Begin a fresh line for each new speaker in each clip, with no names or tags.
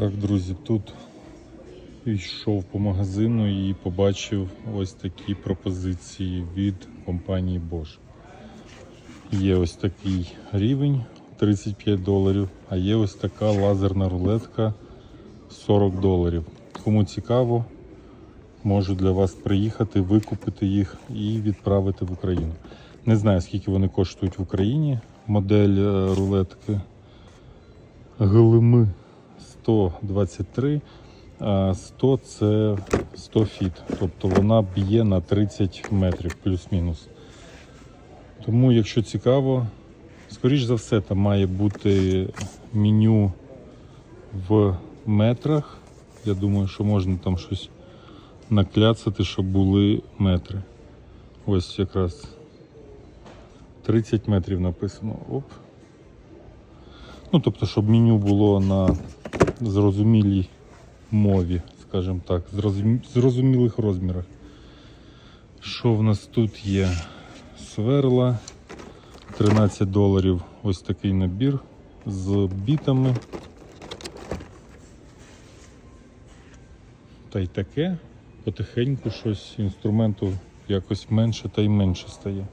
Так, друзі, тут йшов по магазину і побачив ось такі пропозиції від компанії Bosch. Є ось такий рівень 35 доларів, а є ось така лазерна рулетка 40 доларів. Кому цікаво, можу для вас приїхати, викупити їх і відправити в Україну. Не знаю, скільки вони коштують в Україні. Модель е, рулетки Глими 123, 100 це 100 фіт. Тобто вона б'є на 30 метрів плюс-мінус. Тому, якщо цікаво, скоріш за все, там має бути меню в метрах. Я думаю, що можна там щось накляцати, щоб були метри. Ось якраз 30 метрів написано. Оп. Ну, тобто, щоб меню було на зрозумілій мові, скажімо так, зрозумі- зрозумілих розмірах. Що в нас тут є? Сверла 13 доларів. Ось такий набір з бітами. Та й таке. Потихеньку щось інструменту якось менше та й менше стає.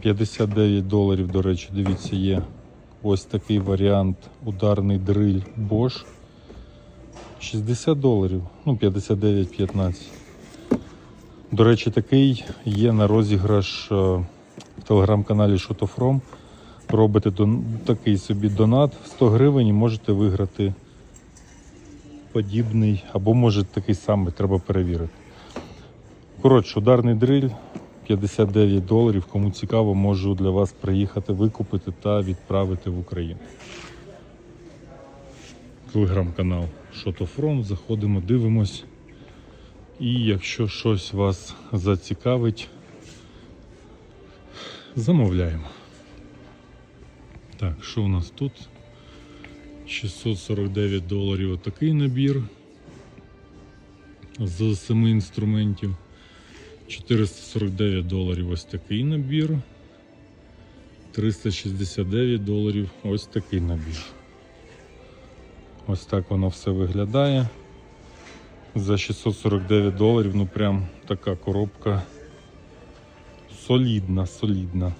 59 доларів, до речі, дивіться, є ось такий варіант ударний дриль Bosch. 60 доларів, ну 59-15. До речі, такий є на розіграш е, в телеграм-каналі Shotofrom. Робите дон- такий собі донат 100 гривень і можете виграти подібний, або може такий самий, треба перевірити. Коротше, ударний дриль 59 доларів. Кому цікаво, можу для вас приїхати, викупити та відправити в Україну. Телеграм-канал Шотофром. Заходимо, дивимось. І якщо щось вас зацікавить, замовляємо. Так, що у нас тут? 649 доларів отакий набір з 7 інструментів. 449 доларів ось такий набір. 369 доларів ось такий набір. Ось так воно все виглядає. За 649 доларів, ну прям така коробка солідна, солідна.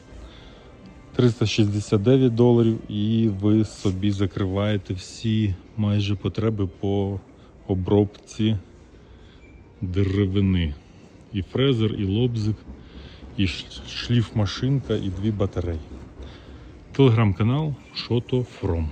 369 доларів і ви собі закриваєте всі майже потреби по обробці деревини. І фрезер, і лобзик, і шліфмашинка, і дві батареї. Телеграм-канал Шото Фром.